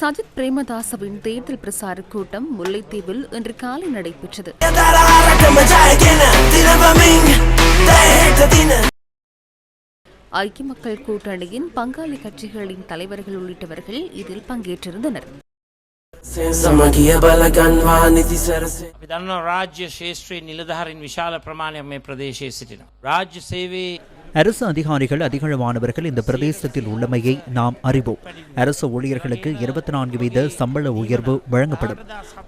சஜித் பிரேமதாசவின் தேர்தல் பிரசார கூட்டம் முல்லைத்தீவில் இன்று காலை நடைபெற்றது. ஐக்கிய மக்கள் கூட்டணியின் பங்காளி கட்சிகளின் தலைவர்கள் உள்ளிட்டவர்கள் இதில் பங்கேற்றிருந்தனர். ವಿಧಾನ ರಾಜ್ಯ ಶ್ರೇಷ್ಠಿ ನಿಲಧಾರಿನ ವಿಶಾಲ ಪ್ರಮಾಣ ಮೇ ಪ್ರದೇಶ அரசு அதிகாரிகள் அதிகளவானவர்கள் இந்த பிரதேசத்தில் உள்ளமையை நாம் அறிவோம். அரசு ஊழியர்களுக்கு இருபத்தி நான்கு வீத சம்பள உயர்வு வழங்கப்படும்.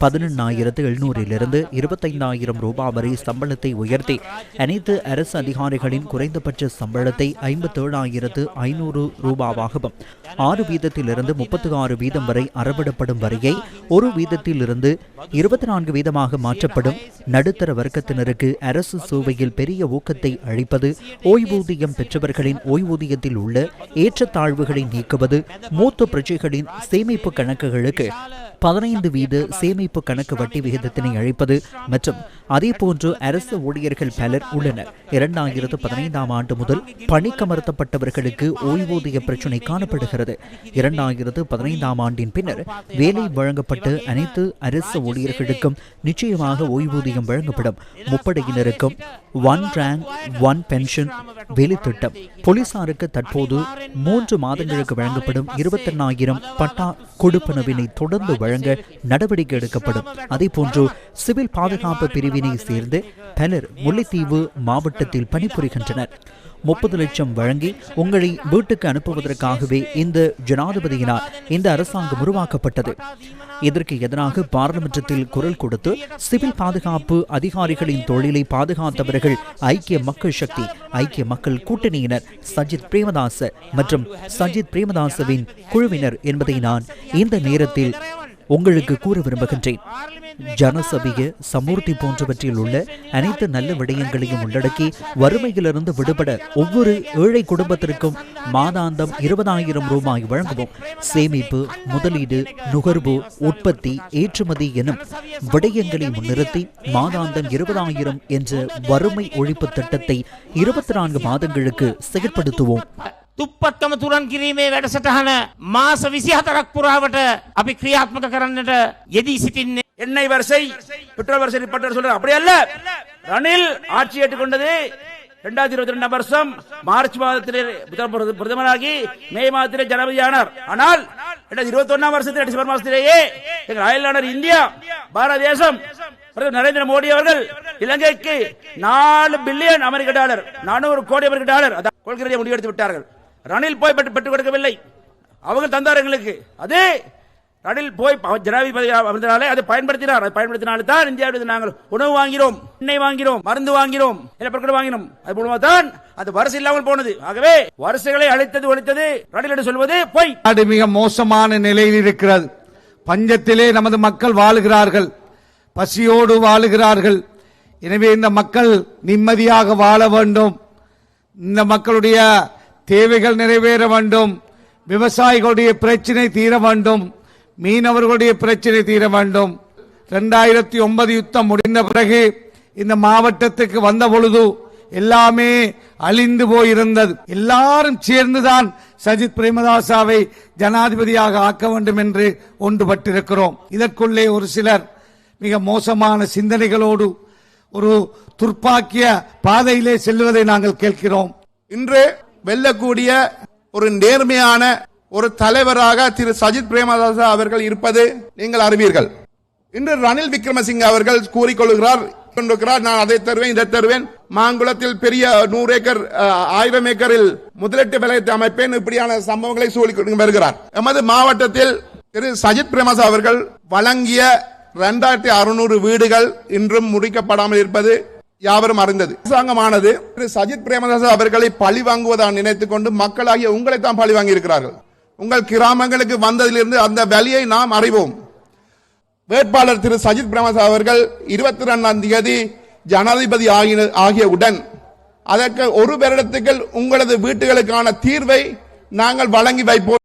பதினெண்ணாயிரத்து எழுநூறிலிருந்து இருபத்தைந்தாயிரம் ரூபாய் வரை சம்பளத்தை உயர்த்தி அனைத்து அரசு அதிகாரிகளின் குறைந்தபட்ச சம்பளத்தை ஐம்பத்தேழாயிரத்து ஐநூறு ரூபாவாகவும் ஆறு வீதத்திலிருந்து முப்பத்தி ஆறு வீதம் வரை அறவிடப்படும் வரியை ஒரு வீதத்திலிருந்து இருபத்தி நான்கு வீதமாக மாற்றப்படும். நடுத்தர வர்க்கத்தினருக்கு அரசு சூவையில் பெரிய ஊக்கத்தை அளிப்பது ஓய்வூதிய ஓய்வூதியம் பெற்றவர்களின் ஓய்வூதியத்தில் உள்ள ஏற்றத்தாழ்வுகளை நீக்குவது மூத்த பிரஜைகளின் சேமிப்பு கணக்குகளுக்கு பதினைந்து வீத சேமிப்பு கணக்கு வட்டி விகிதத்தினை அழைப்பது மற்றும் அதேபோன்று அரசு ஊழியர்கள் பலர் உள்ளனர். இரண்டாயிரத்து பதினைந்தாம் ஆண்டு முதல் பணிக்கமர்த்தப்பட்டவர்களுக்கு ஓய்வூதிய பிரச்சினை காணப்படுகிறது. இரண்டாயிரத்து பதினைந்தாம் ஆண்டின் பின்னர் வேலை வழங்கப்பட்ட அனைத்து அரசு ஊழியர்களுக்கும் நிச்சயமாக ஓய்வூதியம் வழங்கப்படும். முப்படையினருக்கும் ஒன் ரேங்க் ஒன் பென்ஷன் வேலை திட்டம். போலீசாருக்கு தற்போது மூன்று மாதங்களுக்கு வழங்கப்படும் இருபத்தெண்ணாயிரம் பட்டா கொடுப்பனவினை தொடர்ந்து வழங்க நடவடிக்கை எடுக்கப்படும். அதேபோன்று சிவில் பாதுகாப்பு பிரிவினை சேர்ந்து பலர் முல்லைத்தீவு மாவட்டத்தில் பணிபுரிகின்றனர். முப்பது லட்சம் வழங்கி உங்களை வீட்டுக்கு அனுப்புவதற்காகவே இந்த ஜனாதிபதியினால் இந்த அரசாங்கம் உருவாக்கப்பட்டது. இதற்கு எதிராக பாராளுமன்றத்தில் குரல் கொடுத்து சிவில் பாதுகாப்பு அதிகாரிகளின் தொழிலை பாதுகாத்தவர்கள் ஐக்கிய மக்கள் சக்தி ஐக்கிய மக்கள் கூட்டணியினர் சஜித் பிரேமதாச மற்றும் சஜித் பிரேமதாசவின் குழுவினர் என்பதை நான் இந்த நேரத்தில் உங்களுக்கு கூற விரும்புகின்றேன். ஜனசபைய சமூர்த்தி போன்றவற்றில் உள்ள அனைத்து நல்ல விடயங்களையும் உள்ளடக்கி வறுமையிலிருந்து விடுபட ஒவ்வொரு ஏழை குடும்பத்திற்கும் மாதாந்தம் இருபதாயிரம் ரூபாய் வழங்குவோம். சேமிப்பு முதலீடு நுகர்வு உற்பத்தி ஏற்றுமதி எனும் விடயங்களை முன்னிறுத்தி மாதாந்தம் இருபதாயிரம் என்ற வறுமை ஒழிப்பு திட்டத்தை இருபத்தி நான்கு மாதங்களுக்கு செயற்படுத்துவோம். තුප්පත්කම තුරන් කිරීමේ වැඩසටහන මාස විසි හතරක් පුරාවට අපි ක්‍රියාත්මක කරන්නට යෙදී සිටින්නේ. எண்ணெய் வரிசை பெட்ரோல் வரிசை நிப்பாட்ட சொல்ற அப்படி அல்ல ரணில் ஆட்சி ஏற்றுக்கொண்டது இரண்டாயிரத்தி இருபத்தி ரெண்டாம் வருஷம் மார்ச் மாதத்திலே முதல் பிரத- பிரதமராகி மே மாதத்திலே ஜனாதிபதியானார் ஆனால் இரண்டாயிரத்தி இருபத்தி ஒன்னாம் வருஷத்தில் டிசம்பர் மாதத்திலேயே எங்கள் அயலாளர் இந்தியா பாரத தேசம் பிரதமர் நரேந்திர மோடி அவர்கள் இலங்கைக்கு நாலு பில்லியன் அமெரிக்க டாலர் நானூறு கோடி அமெரிக்க டாலர் அதான் கொள்கையை முடிவெடுத்து விட்டார்கள் ரணில் போய் பெற்று பெற்றுக் கொடுக்கவில்லை. அவங்க தந்தார் எங்களுக்கு. அது ரணில் போய் அவர் ஜனாதிபதி அமர்ந்தனாலே அதை பயன்படுத்தினார். அதை பயன்படுத்தினால்தான் இந்தியாவில் நாங்கள் உணவு வாங்கிறோம் எண்ணெய் வாங்கிறோம் மருந்து வாங்கிறோம் எல்லா பொருட்கள் வாங்கினோம். அது மூலமா தான் அது வரிசை இல்லாமல் போனது. ஆகவே வரிசைகளை அழித்தது ஒழித்தது ரணில் என்று சொல்வது போய். நாடு மிக மோசமான நிலையில் இருக்கிறது. பஞ்சத்திலே நமது மக்கள் வாழுகிறார்கள். பசியோடு வாழுகிறார்கள். எனவே இந்த மக்கள் நிம்மதியாக வாழ வேண்டும். இந்த மக்களுடைய தேவைகள் நிறைவேற வேண்டும். விவசாயிகளுடைய பிரச்சனை தீர வேண்டும். மீனவர்களுடைய பிரச்சனை தீர வேண்டும். ரெண்டாயிரத்தி ஒன்பது யுத்தம் முடிந்த பிறகு இந்த மாவட்டத்துக்கு வந்த பொழுது எல்லாமே அழிந்து போயிருந்தது. எல்லாரும் சேர்ந்துதான் சஜித் பிரேமதாசாவை ஜனாதிபதியாக ஆக்க வேண்டும் என்று ஒன்றுபட்டிருக்கிறோம். இதற்குள்ளே ஒரு சிலர் மிக மோசமான சிந்தனைகளோடு ஒரு துர்ப்பாக்கிய பாதையிலே செல்வதை நாங்கள் கேட்கிறோம். இன்று வெல்லக்கூடிய ஒரு நேர்மையான ஒரு தலைவராக திரு சஜித் பிரேமதாசா அவர்கள் இருப்பது நீங்கள் அறிவீர்கள். இன்று ரணில் விக்ரமசிங்க அவர்கள் கூறிக்கொள்கிறார் கொண்டிருக்கிறார் நான் அதை தருவேன் இதை தருவேன். மாங்குளத்தில் பெரிய நூறு ஏக்கர் ஆயிரம் ஏக்கரில் முதலீட்டு விலையத்தை அமைப்பேன். இப்படியான சம்பவங்களை சொல்லி வருகிறார். எமது மாவட்டத்தில் திரு சஜித் பிரேமசா அவர்கள் வழங்கிய இரண்டாயிரத்தி அறுநூறு வீடுகள் இன்றும் முடிக்கப்படாமல் இருப்பது யாவரும் அறிந்தது. அரசாங்கமானது திரு சஜித் பிரேமதாஸ் அவர்களை பழி வாங்குவதாக நினைத்துக் கொண்டு மக்களாகிய உங்களை தான் பழி வாங்கி இருக்கிறார்கள் உங்கள் கிராமங்களுக்கு வந்ததிலிருந்து அந்த வழியை நாம் அறிவோம். வேட்பாளர் திரு சஜித் பிரேமதாஸ் அவர்கள் இருபத்தி ரெண்டாம் தேதி ஜனாதிபதி ஆகிய ஆகியவுடன் அதற்கு ஒரு வருடத்துக்கு உங்களது வீட்டுகளுக்கான தீர்வை நாங்கள் வழங்கி வைப்போம்.